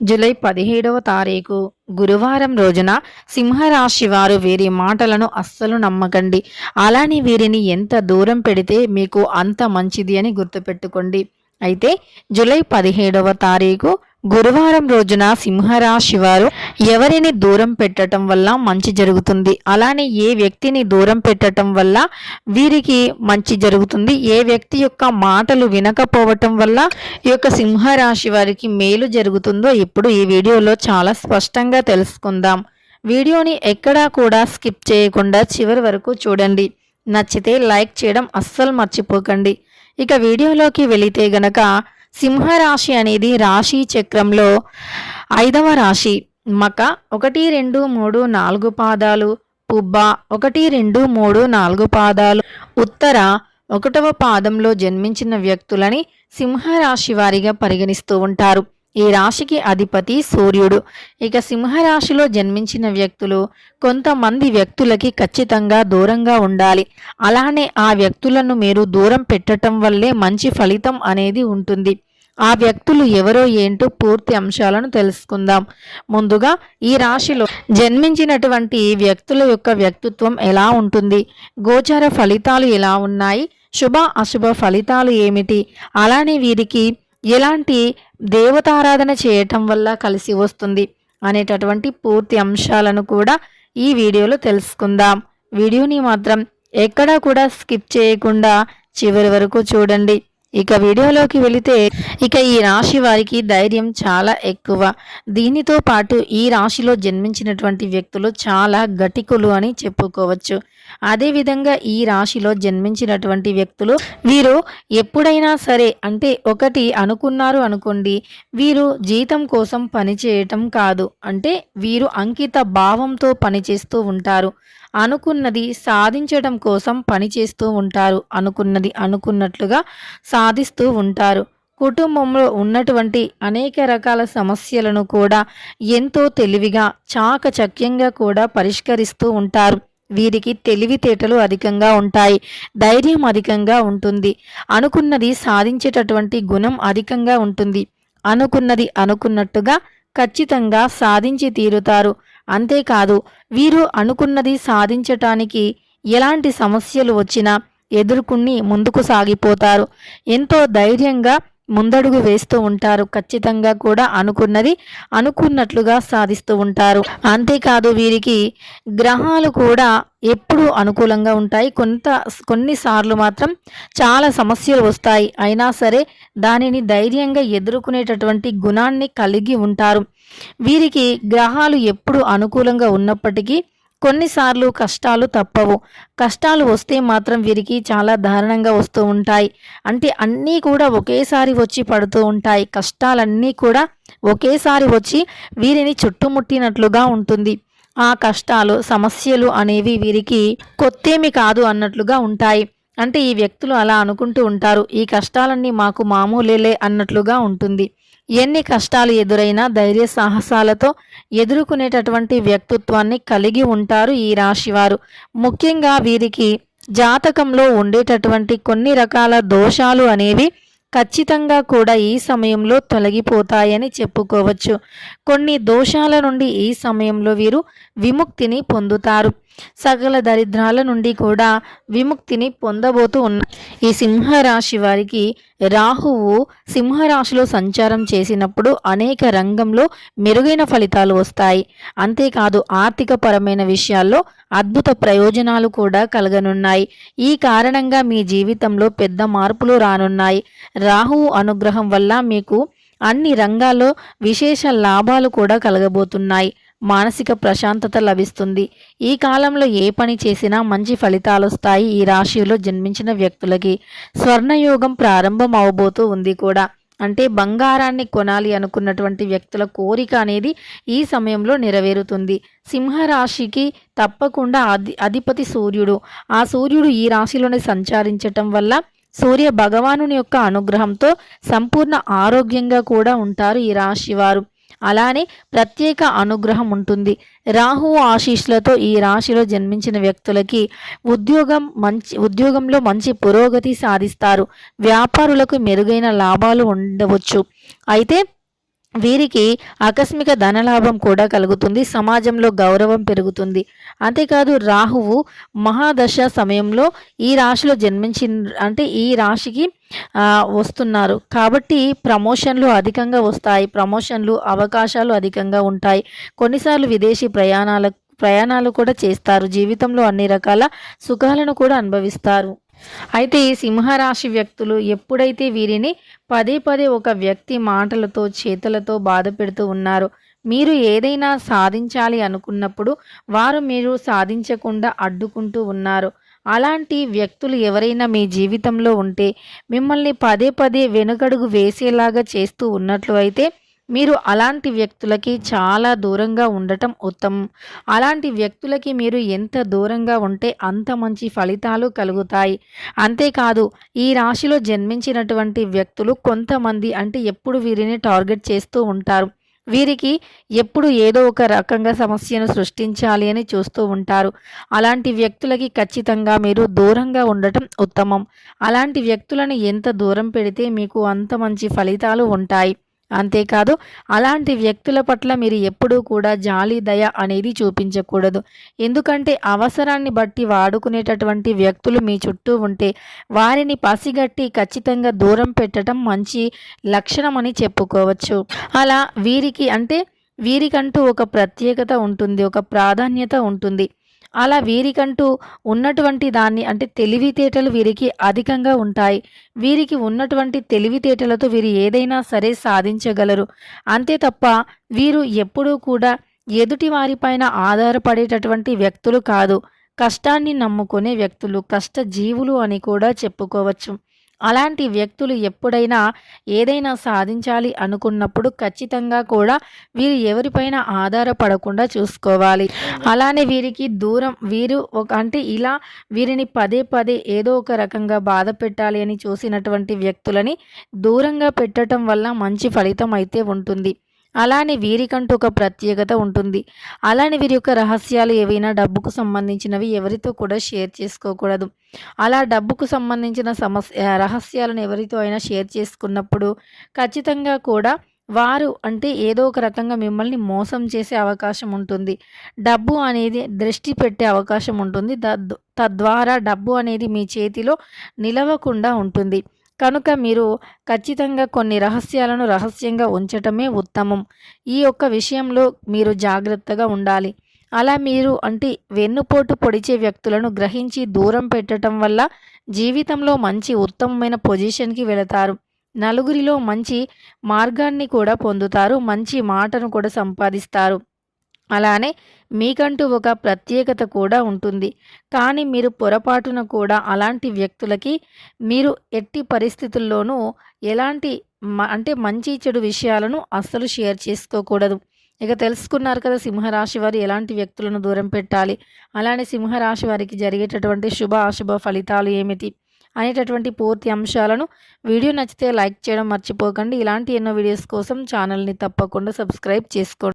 July పదిహేడవ తారీఖు గురువారం రోజున సింహరాశి వారు వీరి మాటలను అస్సలు నమ్మకండి. అలానే వీరిని ఎంత దూరం పెడితే మీకు అంత మంచిది అని గుర్తుపెట్టుకోండి. అయితే జూలై పదిహేడవ తారీఖు గురువారం రోజున సింహరాశి వారు ఎవరిని దూరం పెట్టడం వల్ల మంచి జరుగుతుంది? అలానే ఏ వ్యక్తిని దూరం పెట్టడం వల్ల వీరికి మంచి జరుగుతుంది? ఏ వ్యక్తి యొక్క మాటలు వినకపోవటం వల్ల ఈ యొక్క సింహరాశి వారికి మేలు జరుగుతుందో ఇప్పుడు ఈ వీడియోలో చాలా స్పష్టంగా తెలుసుకుందాం. వీడియోని ఎక్కడా కూడా స్కిప్ చేయకుండా చివరి వరకు చూడండి. నచ్చితే లైక్ చేయడం అస్సలు మర్చిపోకండి. ఇక వీడియోలోకి వెళితే గనక సింహరాశి అనేది రాశి చక్రంలో ఐదవ రాశి. మక ఒకటి రెండు మూడు నాలుగు పాదాలు పుబ్బ ఒకటి రెండు మూడు నాలుగు పాదాలు. ఉత్తర ఒకటవ పాదంలో జన్మించిన వ్యక్తులని సింహరాశి వారిగా పరిగణిస్తూ ఉంటారు. ఈ రాశికి అధిపతి సూర్యుడు. ఇక సింహరాశిలో జన్మించిన వ్యక్తులు కొంతమంది వ్యక్తులకి ఖచ్చితంగా దూరంగా ఉండాలి. అలానే ఆ వ్యక్తులను మీరు దూరం పెట్టడం వల్లే మంచి ఫలితం అనేది ఉంటుంది. ఆ వ్యక్తులు ఎవరో ఏంటో పూర్తి అంశాలను తెలుసుకుందాం. ముందుగా ఈ రాశిలో జన్మించినటువంటి వ్యక్తుల యొక్క వ్యక్తిత్వం ఎలా ఉంటుంది? గోచార ఫలితాలు ఎలా ఉన్నాయి? శుభ అశుభ ఫలితాలు ఏమిటి? అలానే వీరికి ఎలాంటి దేవతారాధన చేయటం వల్ల కలిసి వస్తుంది అనేటటువంటి పూర్తి అంశాలను కూడా ఈ వీడియోలో తెలుసుకుందాం. వీడియోని మాత్రం ఎక్కడా కూడా స్కిప్ చేయకుండా చివరి వరకు చూడండి. ఇక వీడియోలోకి వెళితే ఇక ఈ రాశి వారికి ధైర్యం చాలా ఎక్కువ. దీనితో పాటు ఈ రాశిలో జన్మించినటువంటి వ్యక్తులు చాలా గటికులు అని చెప్పుకోవచ్చు. అదేవిధంగా ఈ రాశిలో జన్మించినటువంటి వ్యక్తులు వీరు ఎప్పుడైనా సరే అంటే ఒకటి అనుకున్నారు అనుకోండి వీరు జీతం కోసం పనిచేయటం కాదు. అంటే వీరు అంకిత భావంతో పనిచేస్తూ ఉంటారు. అనుకున్నది సాధించడం కోసం పనిచేస్తూ ఉంటారు. అనుకున్నది అనుకున్నట్లుగా సాధిస్తూ ఉంటారు. కుటుంబంలో ఉన్నటువంటి అనేక రకాల సమస్యలను కూడా ఎంతో తెలివిగా చాకచక్యంగా కూడా పరిష్కరిస్తూ ఉంటారు. వీరికి తెలివితేటలు అధికంగా ఉంటాయి. ధైర్యం అధికంగా ఉంటుంది. అనుకున్నది సాధించేటటువంటి గుణం అధికంగా ఉంటుంది. అనుకున్నది అనుకున్నట్టుగా ఖచ్చితంగా సాధించి తీరుతారు. అంతేకాదు వీరు అనుకున్నది సాధించటానికి ఎలాంటి సమస్యలు వచ్చినా ఎదుర్కొని ముందుకు సాగిపోతారు. ఎంతో ధైర్యంగా ముందడుగు వేస్తూ ఉంటారు. ఖచ్చితంగా కూడా అనుకున్నది అనుకున్నట్లుగా సాధిస్తూ ఉంటారు. అంతేకాదు వీరికి గ్రహాలు కూడా ఎప్పుడూ అనుకూలంగా ఉంటాయి. కొంత కొన్నిసార్లు మాత్రం చాలా సమస్యలు వస్తాయి. అయినా సరే దానిని ధైర్యంగా ఎదుర్కొనేటటువంటి గుణాన్ని కలిగి ఉంటారు. వీరికి గ్రహాలు ఎప్పుడు అనుకూలంగా ఉన్నప్పటికీ కొన్నిసార్లు కష్టాలు తప్పవు. కష్టాలు వస్తే మాత్రం వీరికి చాలా దారుణంగా వస్తూ ఉంటాయి. అంటే అన్నీ కూడా ఒకేసారి వచ్చి పడుతూ ఉంటాయి. కష్టాలన్నీ కూడా ఒకేసారి వచ్చి వీరిని చుట్టుముట్టినట్లుగా ఉంటుంది. ఆ కష్టాలు సమస్యలు అనేవి వీరికి కొత్తేమి కాదు అన్నట్లుగా ఉంటాయి. అంటే ఈ వ్యక్తులు అలా అనుకుంటూ ఉంటారు. ఈ కష్టాలన్నీ మాకు మామూలేలే అన్నట్లుగా ఉంటుంది. ఎన్ని కష్టాలు ఎదురైనా ధైర్య సాహసాలతో ఎదుర్కొనేటటువంటి వ్యక్తిత్వాన్ని కలిగి ఉంటారు ఈ రాశివారు. ముఖ్యంగా వీరికి జాతకంలో ఉండేటటువంటి కొన్ని రకాల దోషాలు అనేవి ఖచ్చితంగా కూడా ఈ సమయంలో తొలగిపోతాయని చెప్పుకోవచ్చు. కొన్ని దోషాల నుండి ఈ సమయంలో వీరు విముక్తిని పొందుతారు. సకల దరిద్రాల నుండి కూడా విముక్తిని పొందబోతూ ఉన్న. ఈ సింహరాశి వారికి రాహువు సింహరాశిలో సంచారం చేసినప్పుడు అనేక రంగంలో మెరుగైన ఫలితాలు వస్తాయి. అంతేకాదు ఆర్థిక పరమైన విషయాల్లో అద్భుత ప్రయోజనాలు కూడా కలగనున్నాయి. ఈ కారణంగా మీ జీవితంలో పెద్ద మార్పులు రానున్నాయి. రాహువు అనుగ్రహం వల్ల మీకు అన్ని రంగాల్లో విశేష లాభాలు కూడా కలగబోతున్నాయి. మానసిక ప్రశాంతత లభిస్తుంది. ఈ కాలంలో ఏ పని చేసినా మంచి ఫలితాలు వస్తాయి ఈ రాశిలో జన్మించిన వ్యక్తులకి. స్వర్ణయోగం ప్రారంభం అవబోతూ ఉంది కూడా. అంటే బంగారాన్ని కొనాలి అనుకున్నటువంటి వ్యక్తుల కోరిక అనేది ఈ సమయంలో నెరవేరుతుంది. సింహరాశికి తప్పకుండా అధి అధిపతి సూర్యుడు. ఆ సూర్యుడు ఈ రాశిలోనే సంచారించటం వల్ల సూర్య భగవానుని యొక్క అనుగ్రహంతో సంపూర్ణ ఆరోగ్యంగా కూడా ఉంటారు ఈ రాశి వారు అలానే ప్రత్యేక అనుగ్రహం ఉంటుంది. రాహు ఆశీస్సులతో ఈ రాశిలో జన్మించిన వ్యక్తులకి ఉద్యోగం మంచి ఉద్యోగంలో మంచి పురోగతి సాధిస్తారు. వ్యాపారులకు మెరుగైన లాభాలు ఉండవచ్చు. అయితే వీరికి ఆకస్మిక ధనలాభం కూడా కలుగుతుంది సమాజంలో గౌరవం పెరుగుతుంది. అంతేకాదు రాహువు మహాదశ సమయంలో ఈ రాశిలో జన్మించిన అంటే ఈ రాశికి వస్తున్నారు. కాబట్టి ప్రమోషన్లు అధికంగా వస్తాయి ప్రమోషన్లు అవకాశాలు అధికంగా ఉంటాయి. కొన్నిసార్లు విదేశీ ప్రయాణాల ప్రయాణాలు కూడా చేస్తారు. జీవితంలో అన్ని రకాల సుఖాలను కూడా అనుభవిస్తారు. అయితే ఈ సింహరాశి వ్యక్తులు ఎప్పుడైతే వీరిని పదే పదే ఒక వ్యక్తి మాటలతో చేతులతో బాధ పెడుతూ ఉన్నారు మీరు ఏదైనా సాధించాలి అనుకున్నప్పుడు వారు మీరు సాధించకుండా అడ్డుకుంటూ ఉన్నారు. అలాంటి వ్యక్తులు ఎవరైనా మీ జీవితంలో ఉంటే మిమ్మల్ని పదే పదే వెనుకడుగు వేసేలాగా చేస్తూ ఉన్నట్లు అయితే మీరు అలాంటి వ్యక్తులకి చాలా దూరంగా ఉండటం ఉత్తమం. అలాంటి వ్యక్తులకి మీరు ఎంత దూరంగా ఉంటే అంత మంచి ఫలితాలు కలుగుతాయి. అంతేకాదు ఈ రాశిలో జన్మించినటువంటి వ్యక్తులు కొంతమంది అంటే ఎప్పుడు వీరిని టార్గెట్ చేస్తూ ఉంటారు. వీరికి ఎప్పుడు ఏదో ఒక రకంగా సమస్యను సృష్టించాలి అని చూస్తూ ఉంటారు. అలాంటి వ్యక్తులకి ఖచ్చితంగా మీరు దూరంగా ఉండటం ఉత్తమం. అలాంటి వ్యక్తులను ఎంత దూరం పెడితే మీకు అంత మంచి ఫలితాలు ఉంటాయి. అంతేకాదు అలాంటి వ్యక్తుల పట్ల మీరు ఎప్పుడూ కూడా జాలి దయ అనేది చూపించకూడదు. ఎందుకంటే అవసరాన్ని బట్టి వాడుకునేటటువంటి వ్యక్తులు మీ చుట్టూ ఉంటే వారిని పసిగట్టి ఖచ్చితంగా దూరం పెట్టడం మంచి లక్షణం అని చెప్పుకోవచ్చు. అలా వీరికి అంటే వీరికంటూ ఒక ప్రత్యేకత ఉంటుంది ఒక ప్రాధాన్యత ఉంటుంది. అలా వీరికంటూ ఉన్నటువంటి దాన్ని అంటే తెలివితేటలు వీరికి అధికంగా ఉంటాయి. వీరికి ఉన్నటువంటి తెలివితేటలతో వీరు ఏదైనా సరే సాధించగలరు. అంతే తప్ప వీరు ఎప్పుడూ కూడా ఎదుటి వారిపైన ఆధారపడేటటువంటి వ్యక్తులు కాదు. కష్టాన్ని నమ్ముకునే వ్యక్తులు కష్టజీవులు అని కూడా చెప్పుకోవచ్చు. అలాంటి వ్యక్తులు ఎప్పుడైనా ఏదైనా సాధించాలి అనుకున్నప్పుడు ఖచ్చితంగా కూడా వీరు ఎవరిపైన ఆధారపడకుండా చూసుకోవాలి. అలానే వీరికి దూరం వీరు ఒక అంటే ఇలా వీరిని పదే పదే ఏదో ఒక రకంగా బాధ పెట్టాలి అని చూసినటువంటి వ్యక్తులని దూరంగా పెట్టడం వల్ల మంచి ఫలితం అయితే ఉంటుంది. అలానే వీరికంటూ ఒక ప్రత్యేకత ఉంటుంది. అలానే వీరి యొక్క రహస్యాలు ఏవైనా డబ్బుకు సంబంధించినవి ఎవరితో కూడా షేర్ చేసుకోకూడదు. అలా డబ్బుకు సంబంధించిన సమస్య రహస్యాలను ఎవరితో అయినా షేర్ చేసుకున్నప్పుడు ఖచ్చితంగా కూడా వారు అంటే ఏదో ఒక రకంగా మిమ్మల్ని మోసం చేసే అవకాశం ఉంటుంది. డబ్బు అనేది దృష్టి పెట్టే అవకాశం ఉంటుంది. తద్వారా డబ్బు అనేది మీ చేతిలో నిలవకుండా ఉంటుంది. కనుక మీరు ఖచ్చితంగా కొన్ని రహస్యాలను రహస్యంగా ఉంచటమే ఉత్తమం. ఈ యొక్క విషయంలో మీరు జాగ్రత్తగా ఉండాలి. అలా మీరు అంటే వెన్నుపోటు పొడిచే వ్యక్తులను గ్రహించి దూరం పెట్టడం వల్ల జీవితంలో మంచి ఉత్తమమైన పొజిషన్కి వెళతారు. నలుగురిలో మంచి మార్గాన్ని కూడా పొందుతారు. మంచి మాటను కూడా సంపాదిస్తారు. అలానే మీకంటూ ఒక ప్రత్యేకత కూడా ఉంటుంది. కానీ మీరు పొరపాటున కూడా అలాంటి వ్యక్తులకి మీరు ఎట్టి పరిస్థితుల్లోనూ ఎలాంటి అంటే మంచి చెడు విషయాలను అస్సలు షేర్ చేసుకోకూడదు. ఇక తెలుసుకున్నారు కదా సింహరాశి వారు ఎలాంటి వ్యక్తులను దూరం పెట్టాలి. అలానే సింహరాశి వారికి జరిగేటటువంటి శుభ అశుభ ఫలితాలు ఏమిటి అనేటటువంటి పూర్తి అంశాలను వీడియో నచ్చితే లైక్ చేయడం మర్చిపోకండి. ఇలాంటి ఎన్నో వీడియోస్ కోసం ఛానల్ని తప్పకుండా సబ్స్క్రైబ్ చేసుకోండి.